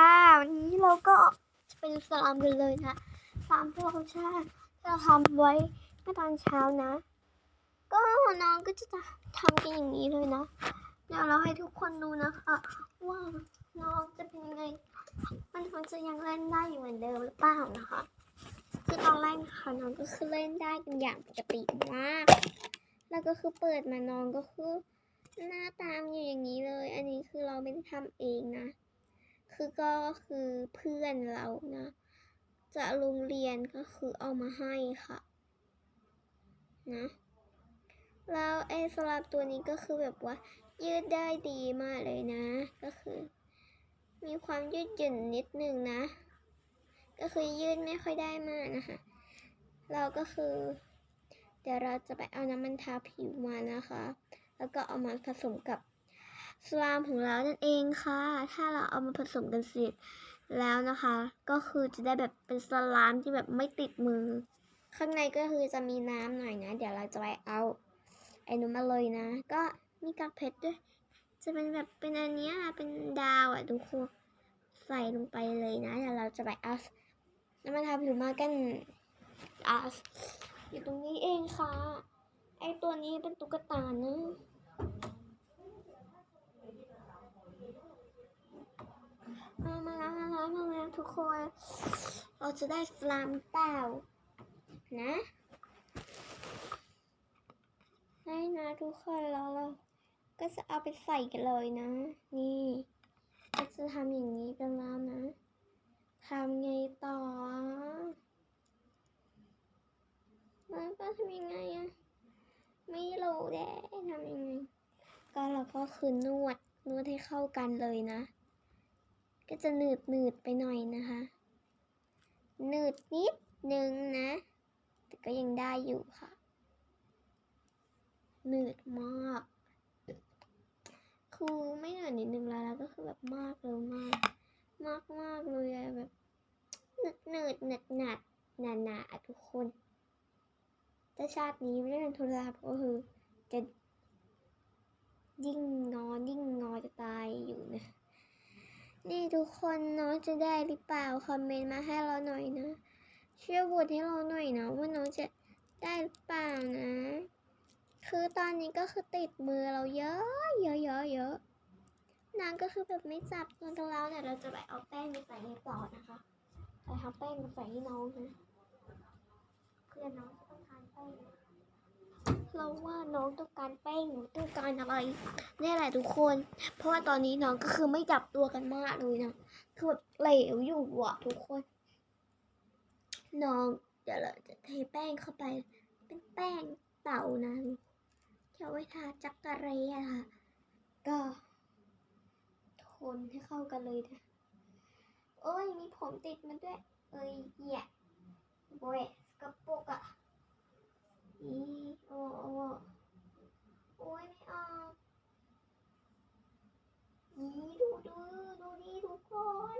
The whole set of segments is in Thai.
ค่ะ วันนี้เราก็จะเป็นสลามกันเลยนะสลามที่เราชาติที่เราทำไว้เมื่อตอนเช้านะ ก็น้องก็จะทำกันอย่างนี้เลยนะ เดี๋ยวเราให้ทุกคนดูนะคะว่าน้องจะเป็นยังไง มันมันจะยังเล่นได้อยู่เหมือนเดิมหรือเปล่านะคะคือตอนแรกนะคะน้องก็คือเล่นได้กันอย่างปกติมาก แล้วก็คือเปิดมาน้องก็คือหน้าตามอยู่อย่างนี้เลย อันนี้คือเราไม่ได้ทำเองนะ คือก็คือเพื่อนเรานะจากโรงเรียนก็คือเอามาให้ค่ะ นะ แล้วไอ้สลับตัวนี้ก็คือแบบว่า ยืดได้ดีมากเลยนะ ก็คือ มีความยืดหยุ่นนิดนึงนะ ก็คือยืดไม่ค่อยได้มากนะคะ เราก็คือ เดี๋ยวเราจะไปเอาน้ำมันทาผิวมานะคะ แล้วก็เอามาผสมกับ สลามของเรานั่นเองค่ะ ถ้าเราเอามาผสมกันเสร็จแล้วนะคะ ก็คือจะได้แบบเป็นสลามที่แบบไม่ติดมือ ข้างในก็คือจะมีน้ำหน่อยนะ เดี๋ยวเราจะไปเอาไอ้นู้นมาเลยนะ ก็มีกากเพชรด้วย จะเป็นแบบเป็นอันเนี้ยเป็นดาวอะทุกคนใส่ลงไปเลยนะ เดี๋ยวเราจะไปเอาน้ำมันทาผิวมากันอะอยู่ตรงนี้เองค่ะ ไอตัวนี้เป็นตุ๊กตานะ มามาแล้วมาแล้วมาแล้วทุกคน เราจะได้สลามเปล่า นะได้นะทุกคนแล้วเราก็จะเอาไปใส่กันเลยนะ นี่เราจะทำอย่างนี้กันแล้วนะทำไงต่อแล้วก็ทำยังไงอะไม่รู้แด้ทำยังไง ก็เราก็คือนวดนวดให้เข้ากันเลยนะ ก็จะหนืดหนืดไปหน่อยนะคะหนืดนิดนึงนะ แต่ก็ยังได้อยู่ค่ะหนืดมากคือไม่หนืดนิดนึงแล้วแล้วก็คือแบบมากเลยมาก มากมากเลยแบบหนืดหนืดหนัดหนัดหนาหนาทุกคนถ้าชาตินี้ไม่ได้เป็นทรศัพท์ก็คือจะยิ่งงอยิ่งงอจะตายอยู่นะ นี่ทุกคนน้องจะได้หรือเปล่าคอมเมนต์มาให้เราหน่อยนะช่วยโหวตให้เราหน่อยนะว่าน้องจะได้หรือเปล่านะ คือตอนนี้ก็คือติดมือเราเยอะเยอะเยอะเยอะนางก็คือแบบไม่จับตัวกันแล้วเนี่ยเราจะไปเอาแป้งไปใส่ในปอดนะคะไปทำแป้งมาใส่ให้น้องนะเพื่อนน้องจะต้องการแป้ง เราว่าน้องต้องการแป้งต้องการอะไรนี่แหละทุกคน เพราะว่าตอนนี้น้องก็คือไม่จับตัวกันมากเลยนะคือแบบเหลวอยู่อะทุกคน น้องเดี๋ยวเราจะเทแป้งเข้าไป เป็นแป้งเต่านะที่เอาไว้ทาจักระเรอะค่ะ ก็คนให้เข้ากันเลยนะโอ้ยมีผมติดมาด้วย เอ้ยเหี้ยโบยกระปุกอะ อีโอ้โอ้โอ้ยไม่ออกอีดูดูดูดีทุกคน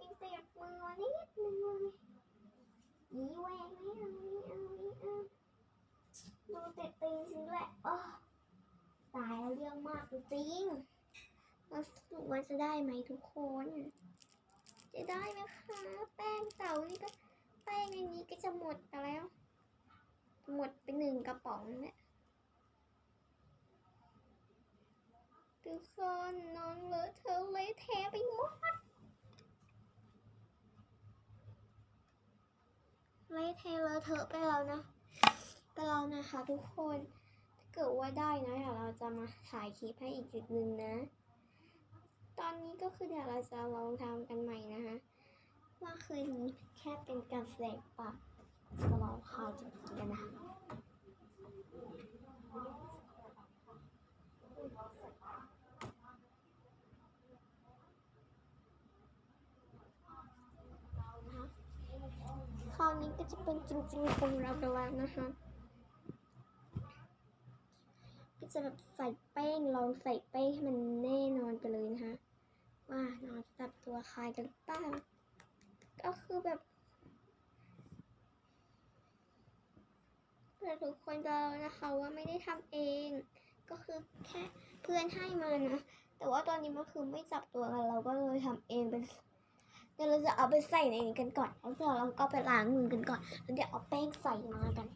ยังเปียกมือนิดนึงเลยอีแหวกไม่เอาไม่เอาไม่เอาดูเติดตีนสิด้วยโอ้ตายแล้วเรื่องมากจริงๆเราสรุปว่าจะได้ไหมทุกคน จะได้นะคะ แป้งเต่านี่ก็แป้งในนี้ก็จะหมดไปแล้ว หมดไปหนึ่งกระป๋องเนี่ยทุกคนน้องเลอะเทอะเละเทไปหมดเละเทะเลอะเทอะไปแล้วนะ ไปแล้วนะคะทุกคนถ้าเกิดว่าได้นะเดี๋ยวเราจะมาถ่ายคลิปให้อีกจุดหนึ่งนะ ตอนนี้ก็คือเดี๋ยวเราจะลองทำกันใหม่นะคะว่าคืนนี้แค่เป็นการแสดงปะ จะลองข่าวจริงๆกันนะคราวนี้ก็จะเป็นจริงๆของเราแล้วนะคะก็จะแบบใส่แป้งลองใส่แป้งให้มันแน่นอนกันเลยนะคะว่าน้องจับตัวคลายกันหรือเปล่าก็คือแบบ แต่ทุกคนจะนะคะว่าไม่ได้ทำเอง ก็คือแค่เพื่อนให้มานะ แต่ว่าตอนนี้มันคือไม่จับตัวกันเราก็เลยทำเองเป็นเดี๋ยวเราจะเอาไปใส่ในนี้กันก่อนแล้วเดี๋ยวเราก็ไปล้างมือกันก่อนแล้วเดี๋ยวเอาแป้งใส่มากัน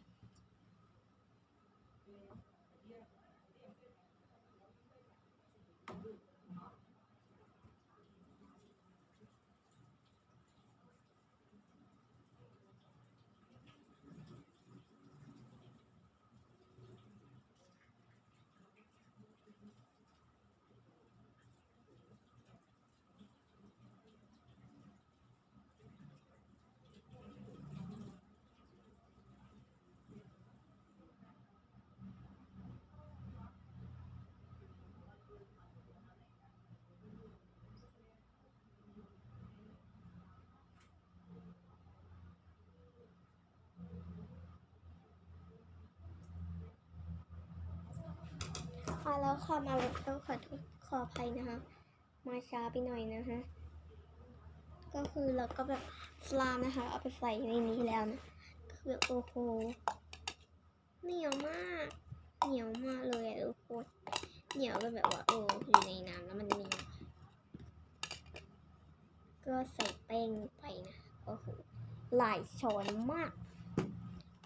มา แล้วค่ะมาแล้วต้องขอโทษขออภัยนะคะ มาช้าไปหน่อยนะคะ ก็คือเราก็แบบสลามนะคะ เอาไปใส่ในนี้แล้วนะ คือโอ้โห เหนียวมาก เหนียวมากเลยอะทุกคนเหนียวก็แบบว่าโอ้อยู่ในน้ำแล้วมันเหนียวก็ใส่แป้งไปนะก็คือหลายช้อนมาก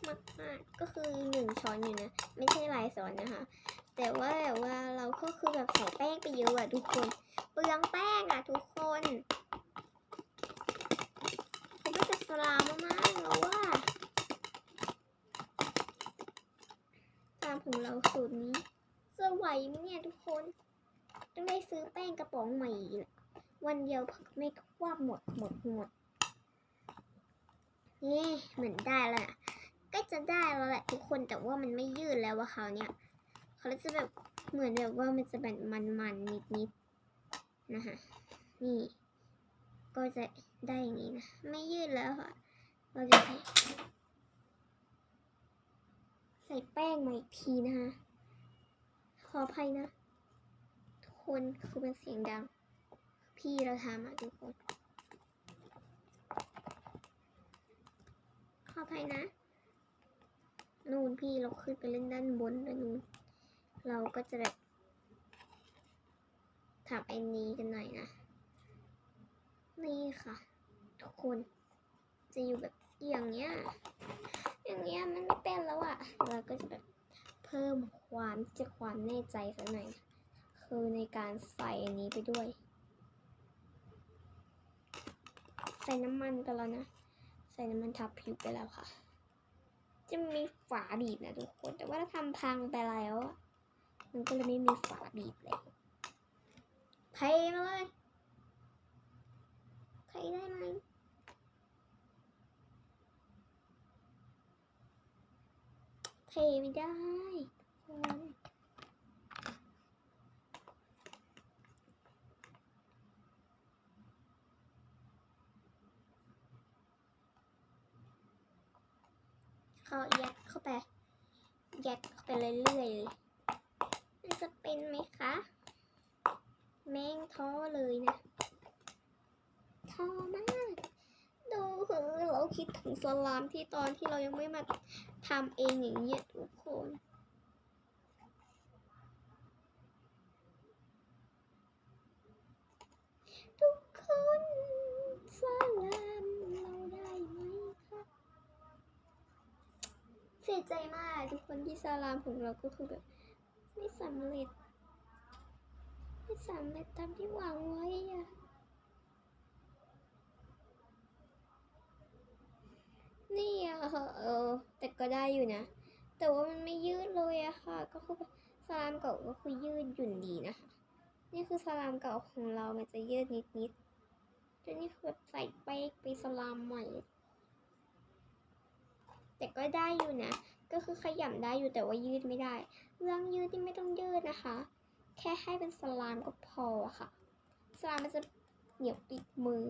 มากมากก็คือหนึ่งช้อนอยู่นะ ไม่ใช่หลายช้อนนะคะ แต่ว่าแบบว่าเราก็คือแบบใส่แป้งไปเยอะอะทุกคนเปลืองแป้งอะทุกคนเขาไม่เป็นสลามมากๆแล้วว่าตามของเราสูตรนี้จะไหวไหมเนี่ยทุกคนต้องได้ซื้อแป้งกระป๋องใหม่ละวันเดียวพักไม่คว่าหมดหมดหมดนี่เหมือนได้แล้วนะก็จะได้แล้วแหละทุกคนแต่ว่ามันไม่ยืดแล้วว่าคราเนี้ย เขาจะแบบเหมือนแบบว่ามันจะแบบมันๆนิดๆนะคะนี่ก็จะได้อย่างนี้นะ ไม่ยืดแล้วค่ะ เราจะใส่ใส่แป้งมาอีกทีนะคะขออภัยนะ ทุกคนคือเป็นเสียงดัง พี่เราทำอะทุกคน ขออภัยนะ นู่นพี่เราขึ้นไปเล่นด้านบนนะนู่น เราก็จะแบบทำไอ้นี้กันหน่อยนะ นี่ค่ะ ทุกคน จะอยู่แบบอย่างเงี้ย อย่างเงี้ยมันไม่เป็นแล้วอะ่ะ เราก็จะแบบเพิ่มความจะความแน่ใจสักหน่อยนะคือในการใส่อันนี้ไปด้วย ใส่น้ำมันไปแล้วนะ ใส่น้ำมันทับผิวไปแล้วค่ะ จะมีฝาบีบนะทุกคน แต่ว่าถ้าทำพังไปแล้วอะ มันก็เลยไม่มีฝาบีบเลยเทมาเลยเทได้ไหมเทไม่ได้คนเขายัดเข้าไปยัดเข้าไปเรื่อยๆเลย จะเป็นไหมคะ แม่งท้อเลยนะท้อมาก ดูคือเราคิดถึงสลามที่ตอนที่เรายังไม่มาทำเองอย่างเงี้ยทุกคนทุกคนสลามเราได้ไหมคะเสียใจมากทุกคนที่สลามของเราก็คือแบบ ไม่สำเร็จ ไม่สำเร็จตามที่หวังไว้อะนี่อะค่ะเออ แต่ก็ได้อยู่นะ แต่ว่ามันไม่ยืดเลยอะค่ะ ก็คือสลามเก่าก็คือยืดหยุ่นดีนะคะ นี่คือสลามเก่าของเรา มันจะยืดนิดนิดแต่นี่คือแบบใส่แป้งไปสลามใหม่ แต่ก็ได้อยู่นะ ก็คือขยำได้อยู่แต่ว่ายืดไม่ได้ เรื่องยืดที่ไม่ต้องยืดนะคะ แค่ให้เป็นสลามก็พอค่ะ สลามมันจะเหนียวติดมือ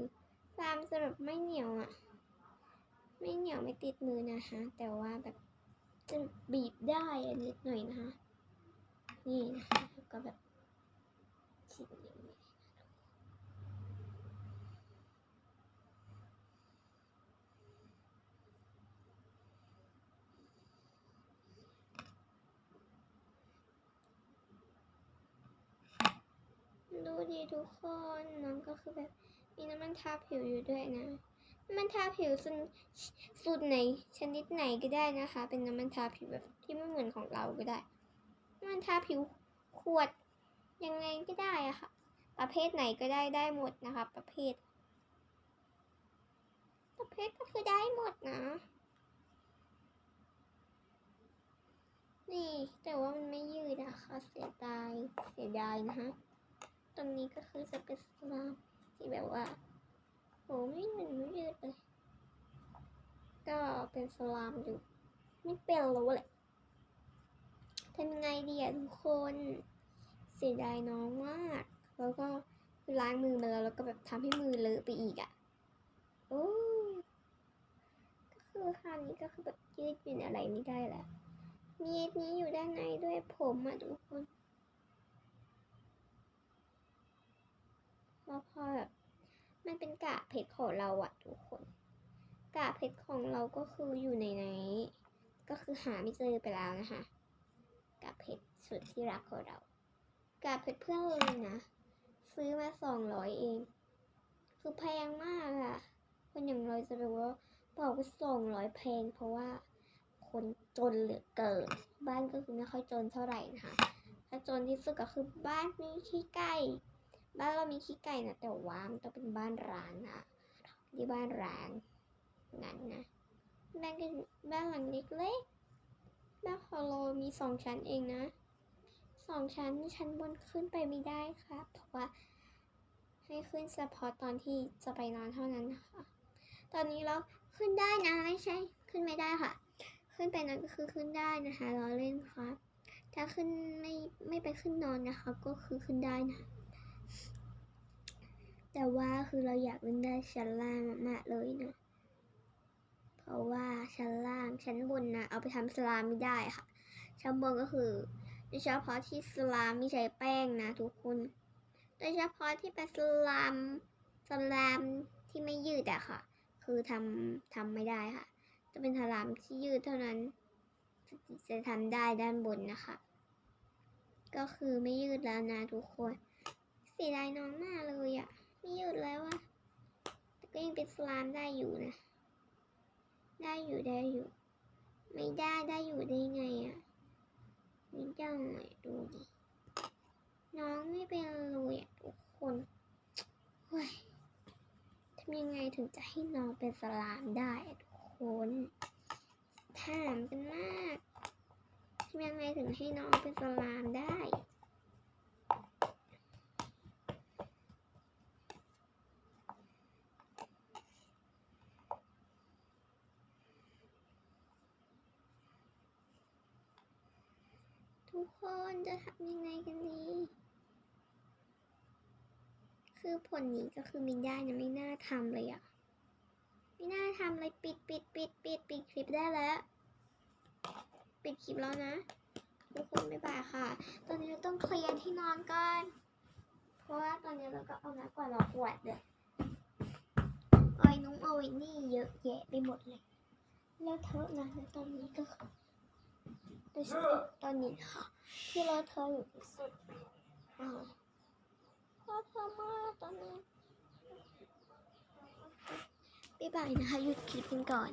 สลามจะแบบไม่เหนียวอะ่ะ ไม่เหนียวไม่ติดมือนะคะ แต่ว่าแบบจะบีบได้อะนิดหน่อยนะคะ นี่นะคะก็แบบฉีกอย่างนี้ดู ดีทุกคนน้องก็คือแบบมีน้ำมันทาผิวอยู่ด้วยนะ น้ำมันทาผิวสูตรสูตรไหน ชนิดไหนก็ได้นะคะ เป็นน้ำมันทาผิวแบบที่ไม่เหมือนของเราก็ได้น้ำมันทาผิวขวดยังไงก็ได้อะค่ะ ประเภทไหนก็ได้ได้หมดนะคะ ประเภท ประเภทก็คือได้หมดนะ นี่แต่ว่ามันไม่ยืดอะคะ เสียดายเสียดายนะฮะ ตรงนี้ก็คือจะเป็นสลามที่แบบว่าโหไม่เหมือนไม่ยืดเลย ก็เป็นสลามอยู่ ไม่เป็นแล้วแหละทำยังไงดีอะทุกคนเสียดายน้องมาก แล้วก็ล้างมือมาแล้วแล้วก็แบบทำให้มือเลอะไปอีกอะโอ้ก็คือคราวนี้ก็คือแบบยืดหยุ่นอะไรไม่ได้แล้วมีอันนี้อยู่ด้านในด้วยผมอะทุกคน แล้วพอแบบมันเป็นกาเพชรของเราอะทุกคนกาเพชรของเราก็คืออยู่ในไหนก็คือหาไม่เจอไปแล้วนะคะกาเพชรสุดที่รักของเรากาเพชรเพื่อนเลยนะ ซื้อมาสองร้อยเอง คือแพงมากอะคนอย่างเราจะแบบว่าบอกว่าสองร้อยแพงเพราะว่าคนจนเหลือเกิน บ้านก็คือไม่ค่อยจนเท่าไหร่นะคะถ้าจนที่สุดก็คือบ้านมีขี้ไก่ บ้านเรามีขี้ไก่นะแต่ว่ามันต้องเป็นบ้านร้างนะที่บ้านร้างงั้นนะบ้านก็บ้านหลังเล็กๆบ้านของเรามีสองชั้นเองนะสองชั้นชั้นบนขึ้นไปไม่ได้ค่ะเพราะว่าให้ขึ้นเฉพาะตอนที่จะไปนอนเท่านั้นนะคะ ตอนนี้เราขึ้นได้นะไม่ใช่ ขึ้นไม่ได้ค่ะ ขึ้นไปนั้นก็คือขึ้นได้นะคะเราเล่นครับถ้าขึ้นไม่ไม่ไปขึ้นนอนนะคะ ก็คือขึ้นได้นะ แต่ว่าคือเราอยากเล่นได้ชั้นล่างมากๆเลยนะ เพราะว่าชั้นล่างชั้นบนนะเอาไปทำสลามไม่ได้ค่ะ ชั้นบนก็คือโดยเฉพาะที่สลามไม่ใช้แป้งนะทุกคนโดยเฉพาะที่เป็นสลามสลามที่ไม่ยืดอะค่ะ คือทำทำไม่ได้ค่ะ จะเป็นสลามที่ยืดเท่านั้น จะทำได้ด้านบนนะคะ ก็คือไม่ยืดแล้วนะทุกคน เสียดายน้องมากเลยอะไม่หยืดแล้วอะแต่ก็ยังเป็นสลามได้อยู่นะ ได้อยู่ได้อยู่ ไม่ได้ได้อยู่ได้ไงอะไม่ได้ดูดิ น้องไม่เป็นเลยอะทุกคนเฮ้ยทำยังไงถึงจะให้น้องเป็นสลามได้อะทุกคนถามกันมากทำยังไงถึงให้น้องเป็นสลามได้ ทุกคนจะทำยังไงกันดี คือผลนี้ก็คือมินได้นะไม่น่าทำเลยอะไม่น่าทำเลยปิดปิดปิดปิดปิดคลิปได้แล้ว ปิดคลิปแล้วนะ ทุกคนบ๊ายบายค่ะ ตอนนี้เราต้องเคลียร์ที่นอนก่อน เพราะว่าตอนนี้เราก็เอาน้ำกว่าเราขวดเลยไอ้นุ่งเอาไอ้นี่เยอะแยะไปหมดเลย แล้วเธอะนะตอนนี้ก็คือ โดยเฉพาะตอนนี้ค่ะ ที่เราเธออยู่ที่สุดอ่าพราะเธอมากตอนนี้บ๊ายบายนะคะหยุดคลิปกันก่อน